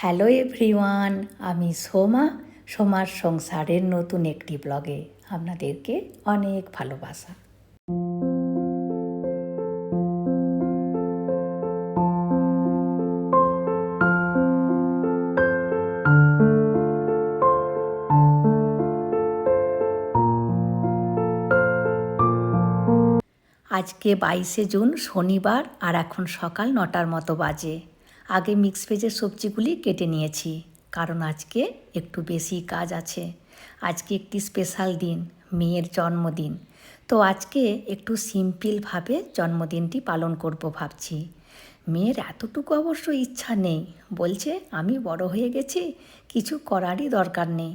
Hello everyone, আমি সোমা, সোমার সংসারের নতুন একটি ব্লগে আপনাদেরকে অনেক ভালোবাসা। আজকে বাইশে জুন শনিবার আর এখন সকাল নটার মতো বাজে। আগে মিক্স ভেজের সবজিগুলি কেটে নিয়েছি, কারণ আজকে একটু বেশি কাজ আছে। আজকে একটি স্পেশাল দিন, মেয়ের জন্মদিন। তো আজকে একটু সিম্পলভাবে জন্মদিনটি পালন করব ভাবছি। মেয়ের এতটুকু অবশ্য ইচ্ছা নেই, বলছে আমি বড় হয়ে গেছি, কিছু করারই দরকার নেই।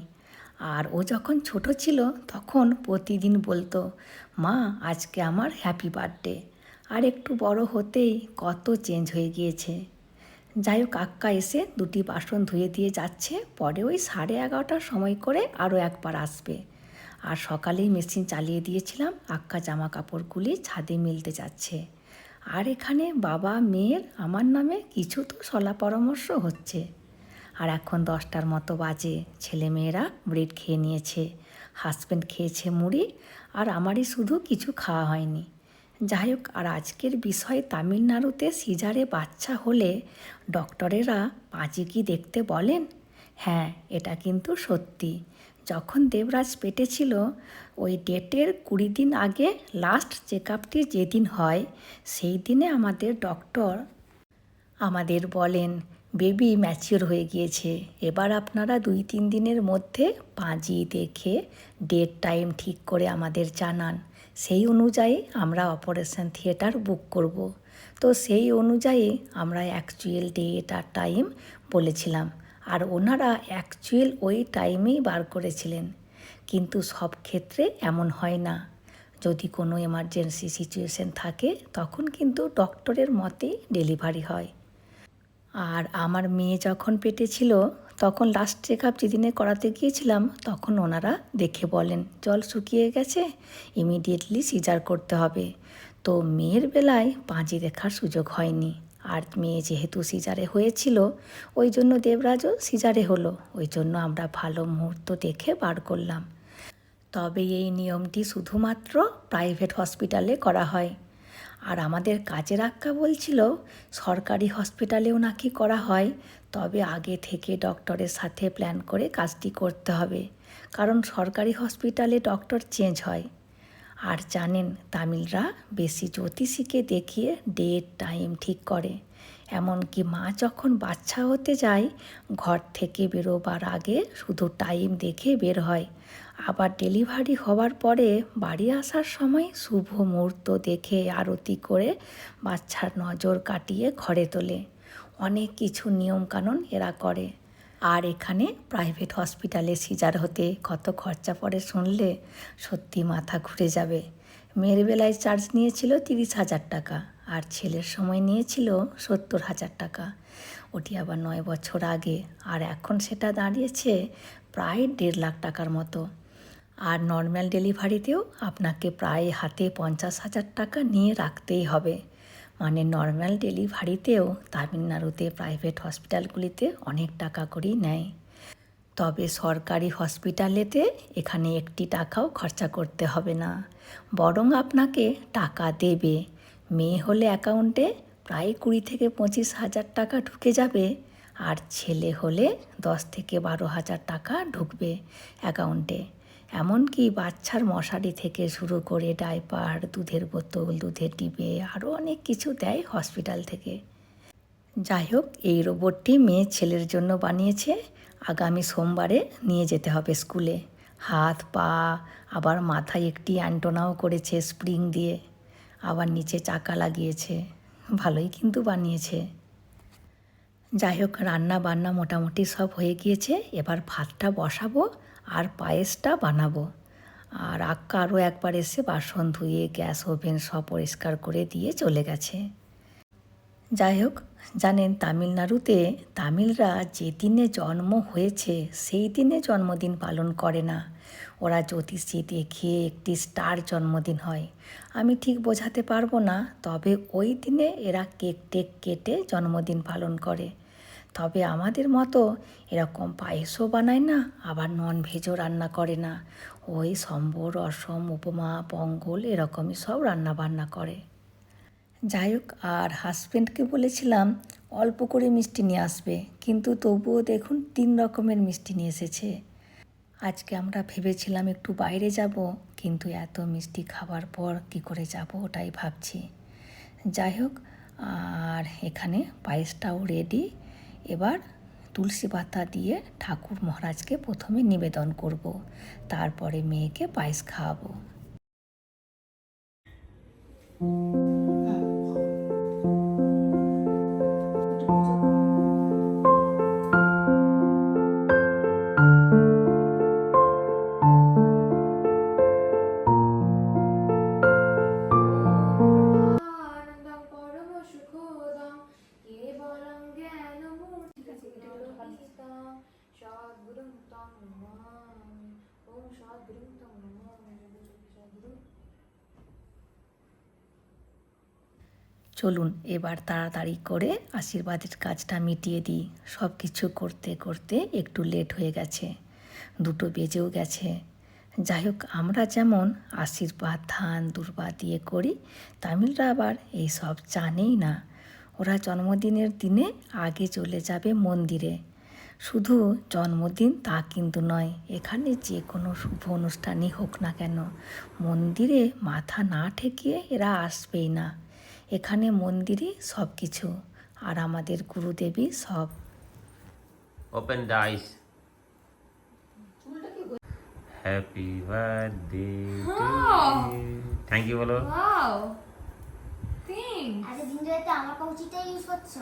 আর ও যখন ছোট ছিল, তখন প্রতিদিন বলতো, মা, আজকে আমার হ্যাপি বার্থডে আর একটু বড় হতেই কত চেঞ্জ হয়ে গিয়েছে। যাই হোক, আক্কা এসে দুটি বাসন ধুয়ে দিয়ে যাচ্ছে। পরে ওই সাড়ে এগারোটার সময় করে আরও একবার আসবে। আর সকালেই মেশিন চালিয়ে দিয়েছিলাম, আক্কা জামা কাপড়গুলি ছাদে মিলতে যাচ্ছে। আর এখানে বাবা, মেয়ের, আমার নামে কিছু তো সলা পরামর্শ হচ্ছে। আর এখন দশটার মতো বাজে ছেলে মেয়েরা ব্রেড খেয়ে নিয়েছে। হাজব্যান্ড খেয়েছে মুড়ি, আর আমারই শুধু কিছু খাওয়া হয়নি। যাই হোক, আর আজকের বিষয় তামিলনাড়ুতে সিজারে বাচ্চা হলে ডক্টরেরা পাঁচি কি দেখতে বলেন? হ্যাঁ এটা কিন্তু সত্যি। যখন দেবরাজ পেটে ছিল, ওই ডেটের কুড়ি দিন আগে লাস্ট চেক আপটি যেদিন হয়, সেই দিনে আমাদের ডক্টর আমাদের বলেন বেবি ম্যাচিওর হয়ে গিয়েছে। এবার আপনারা দুই তিন দিনের মধ্যে পাঁজি দেখে ডেট টাইম ঠিক করে আমাদের জানান। সেই অনুযায়ী আমরা অপারেশন থিয়েটার বুক করব। তো সেই অনুযায়ী আমরা অ্যাকচুয়াল ডেট আর টাইম বলেছিলাম। আর ওনারা অ্যাকচুয়াল ওই টাইমেই বার করেছিলেন। কিন্তু সব ক্ষেত্রে এমন হয় না। যদি কোনো এমার্জেন্সি সিচুয়েশন থাকে, তখন কিন্তু ডক্টরের মতেই ডেলিভারি হয়। আর আমার মেয়ে যখন পেটে ছিল তখন লাস্ট চেক আপ যেদিনে করাতে গিয়েছিলাম, তখন ওনারা দেখে বলেন, জল শুকিয়ে গেছে ইমিডিয়েটলি সিজার করতে হবে। তো মেয়ের বেলায় পাঁজি দেখার সুযোগ হয়নি। আর মেয়ে যেহেতু সিজারে হয়েছিল, ওই জন্য দেবরাজও সিজারে হলো। ওই জন্য আমরা ভালো মুহূর্ত দেখে বার করলাম। তবে এই নিয়মটি শুধুমাত্র প্রাইভেট হসপিটালে করা হয়। আর আমাদের কাজের আক্কা বলছিল, সরকারি হসপিটালেও নাকি করা হয়, তবে আগে থেকে ডক্টরের সাথে প্ল্যান করে কাজটি করতে হবে, কারণ সরকারি হসপিটালে ডক্টর চেঞ্জ হয়। আর জানেন, তামিলরা বেশি জ্যোতিষীকে দেখিয়ে ডেট, টাইম ঠিক করে, এমনকি মা যখন বাচ্চা হতে যায়, ঘর থেকে বেরোবার আগে শুধু টাইম দেখে বের হয় আবার ডেলিভারি হওয়ার পরে বাড়ি আসার সময় শুভ মুহূর্ত দেখে আরতি করে বাচ্চার নজর কাটিয়ে ঘরে তোলে। অনেক কিছু নিয়মকানুন এরা করে। আর এখানে প্রাইভেট হসপিটালে সিজার হতে কত খরচা পড়ে শুনলে সত্যি মাথা ঘুরে যাবে। মেয়ের বেলায় চার্জ নিয়েছিল তিরিশ হাজার টাকা আর ছেলের সময় নিয়েছিল সত্তর হাজার টাকা। ওটি আবার নয় বছর আগে। আর এখন সেটা দাঁড়িয়েছে প্রায় দেড় লাখ টাকার মতো। আর নর্মাল ডেলিভারিতেও আপনাকে প্রায় হাতে পঞ্চাশ হাজার টাকা নিয়ে রাখতেই হবে। মানে নর্মাল ডেলিভারিতেও তামিলনাড়ুতে প্রাইভেট হসপিটালগুলিতে অনেক টাকা করেই নেয়। তবে সরকারি হসপিটালেতে এখানে একটি টাকাও খরচা করতে হবে না। বরং আপনাকে টাকা দেবে। মেয়ে হলে অ্যাকাউন্টে প্রায় কুড়ি থেকে পঁচিশ হাজার টাকা ঢুকে যাবে। আর ছেলে হলে দশ থেকে বারো হাজার টাকা ঢুকবে অ্যাকাউন্টে এমনকি বাচ্চার মশারি থেকে শুরু করে ডাইপার, দুধের বোতল, দুধের ডিবে, আরও অনেক কিছু দেয় হসপিটাল থেকে। যাই হোক, এই রোবটটি মেয়ে ছেলের জন্য বানিয়েছে। আগামী সোমবারে নিয়ে যেতে হবে স্কুলে। হাত, পা, আবার মাথায় একটি অ্যান্টোনাও করেছে স্প্রিং দিয়ে। আবার নিচে চাকা লাগিয়েছে। ভালোই কিন্তু বানিয়েছে। যাই হোক রান্না বান্না মোটামুটি সব হয়ে গিয়েছে। এবার ভাতটা বসাবো আর পায়েসটা বানাবো। আর আক্কা আরও একবার এসে বাসন ধুয়ে, গ্যাস ওভেন সব পরিষ্কার করে দিয়ে চলে গেছে। যাই হোক, জানেন তামিলনাড়ুতে তামিলরা যে দিনে জন্ম হয়েছে, সেই দিনে জন্মদিন পালন করে না। ওরা জ্যোতিষী দেখিয়ে একটি স্টার জন্মদিন হয়। আমি ঠিক বোঝাতে পারব না, তবে ওই দিনে এরা কেক টেক কেটে জন্মদিন পালন করে। তবে আমাদের মতো এরকম পায়েসও বানায় না, আবার নন ভেজও রান্না করে না। ওই সম্বর, অসম, উপমা, পঙ্গল এরকমই সব রান্না বান্না করে। যাই হোক আর হাজব্যান্ডকে বলেছিলাম অল্প করে মিষ্টি নিয়ে আসবে, কিন্তু তবুও দেখুন তিন রকমের মিষ্টি নিয়ে এসেছে। আজকে আমরা ভেবেছিলাম একটু বাইরে যাব, কিন্তু এত মিষ্টি খাবার পর কি করে যাব ওটাই ভাবছি। যাই হোক আর এখানে পায়েসটাও রেডি এবার তুলসী পাতা দিয়ে ঠাকুর মহারাজকে প্রথমে নিবেদন করব তারপরে মেয়েকে পায়েস খাওয়াবো। চলুন এবার তাড়াতাড়ি করে আশীর্বাদের কাজটা মিটিয়ে দিই। সব কিছু করতে করতে একটু লেট হয়ে গেছে। দুটো বেজেও গেছে। যাই হোক আমরা যেমন আশীর্বাদ, ধান, দুর্বা দিয়ে করি, তামিলরা আবার এই সব জানেই না। ওরা জন্মদিনের দিনে আগে চলে যাবে মন্দিরে। শুধু জন্মদিন তা কিন্তু নয়, এখানে যে কোনো শুভ অনুষ্ঠানই হোক না কেন, মন্দিরে মাথা না ঠেকিয়ে এরা আসবেই না। এখানে মন্দিরই সব কিছু আর আমাদের গুরুদেবী সব। Open the happy Happy birthday you বলো ওয়াও থ্যাঙ্কস দিন রাতে আমার পাউচিটা ইউজ করছ?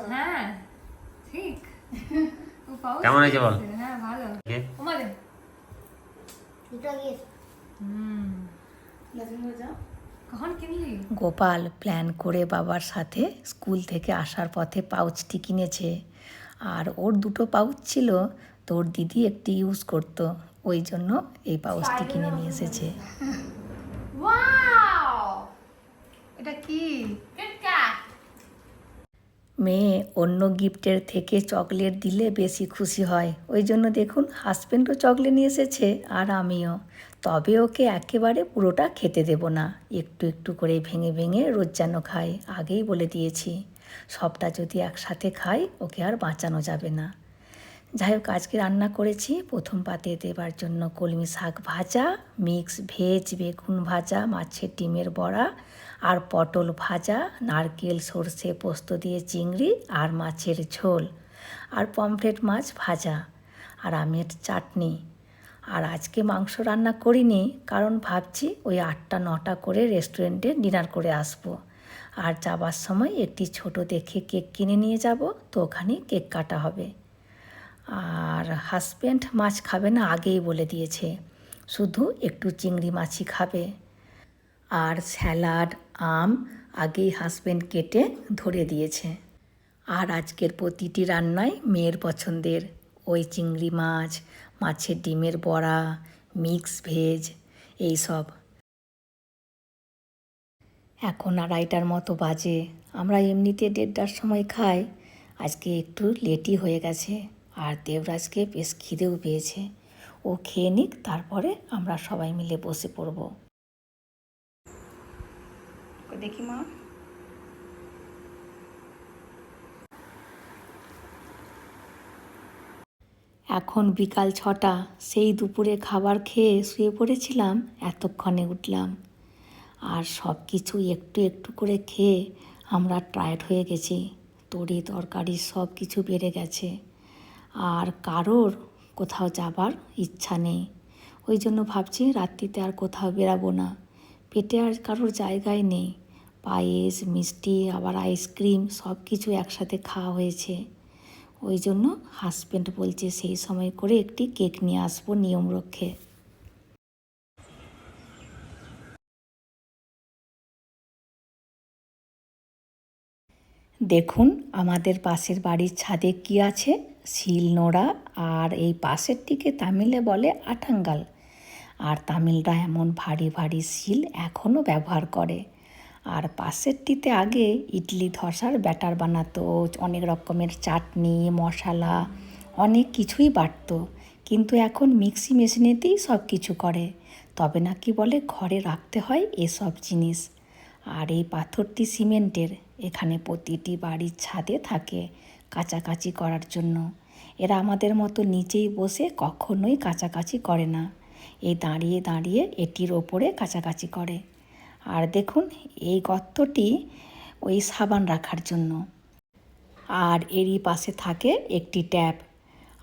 ঠিক। ও পাউচ কেমন হয়েছে বল? হ্যাঁ ভালো। Okay? ওমাদে দুটো গিফট। হুম। কিনলি গোপাল প্ল্যান করে বাবার সাথে স্কুল থেকে আসার পথে পাউচটি কিনেছে। আর ওর দুটো পাউচ ছিল তো ওর দিদি একটি ইউজ করতো। ওই জন্য এই পাউচটি কিনে নিয়ে এসেছে। এটা কি? মেয়ে অন্য গিফটের থেকে চকলেট দিলে বেশি খুশি হয়। ওই জন্য দেখুন হাজব্যান্ডও চকলেট নিয়ে এসেছে আর আমিও। তবে ওকে একেবারে পুরোটা খেতে দেব না। একটু একটু করে ভেঙে ভেঙে রোজ যেন খায়। আগেই বলে দিয়েছি, সবটা যদি একসাথে খায় ওকে আর বাঁচানো যাবে না। যাই হোক আজকে রান্না করেছি। প্রথম পাতে দেবার জন্য কলমি শাক ভাজা, মিক্স ভেজ, বেগুন ভাজা, মাছের ডিমের বড়া আর পটল ভাজা, নারকেল, সর্ষে পোস্ত দিয়ে চিংড়ি আর মাছের ঝোল আর পমফ্রেট মাছ ভাজা আর আমের চাটনি। আর আজকে মাংস রান্না করিনি কারণ ভাবছি ওই আটটা, নটা করে রেস্টুরেন্টে ডিনার করে আসব। আর যাবার সময় একটি ছোট দেখে কেক কিনে নিয়ে যাব, তো ওখানেই কেক কাটা হবে। আর হাজব্যান্ড মাছ খাবে না আগেই বলে দিয়েছে। শুধু একটু চিংড়ি মাছই খাবে। আর স্যালাড, আম আগেই হাজব্যান্ড কেটে ধরে দিয়েছে। আর আজকের প্রতিটি রান্নায় মেয়ের পছন্দের। ওই চিংড়ি মাছ, মাছের ডিমের বড়া মিক্স ভেজ এই সব। এখন আড়াইটার মতো বাজে। আমরা এমনিতে দেড়টার সময় খাই। আজকে একটু লেটই হয়ে গেছে। আর দেবরাজকে বেশ খিদেও পেয়েছে। ও খেয়ে নিক তারপরে আমরা সবাই মিলে বসে পড়ব। দেখি মা। এখন বিকাল ছটা সেই দুপুরে খাবার খেয়ে শুয়ে পড়েছিলাম এতক্ষণে উঠলাম। আর সব কিছু একটু একটু করে খেয়ে আমরা টায়ার্ড হয়ে গেছি। তরি তরকারি সব কিছু বেড়ে গেছে। আর কারোর কোথাও যাবার ইচ্ছা নেই। ওই জন্য ভাবছি রাত্রিতে আর কোথাও বেরাবো না। পেটে আর কারোর জায়গায় নেই। পায়েস, মিষ্টি, আবার আইসক্রিম সব কিছু একসাথে খাওয়া হয়েছে। ওই জন্য হাজব্যান্ড বলছে সেই সময় করে একটি কেক নিয়ে আসব নিয়ম রক্ষে দেখুন, আমাদের পাশের বাড়ির ছাদে কি আছে? শিল নোড়া আর এই পাশেরটিকে তামিলে বলে আঠাঙ্গাল। আর তামিলরা এমন ভারী ভারী শিল এখনও ব্যবহার করে। আর পাশেরটিতে আগে ইডলি ধসার ব্যাটার বানাতো, অনেক রকমের চাটনি, মশলা, অনেক কিছুই বাটতো। কিন্তু এখন মিক্সি মেশিনেতেই সব কিছু করে। তবে নাকি বলে, ঘরে রাখতে হয় এসব জিনিস। আর এই পাথরটি সিমেন্টের। এখানে প্রতিটি বাড়ির ছাদে থাকে কাচাকাচি করার জন্য। এরা আমাদের মতো নিচেই বসে কখনোই কাচাকাচি করে না। এই দাঁড়িয়ে দাঁড়িয়ে এটির ওপরে কাচাকাচি করে। আর দেখুন, এই গর্তটি ওই সাবান রাখার জন্য। আর এরই পাশে থাকে একটি ট্যাপ।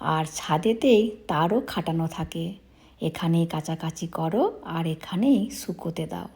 আর ছাদেতেই তারও খাটানো থাকে। এখানেই কাচাকাচি করো আর এখানেই শুকোতে দাও।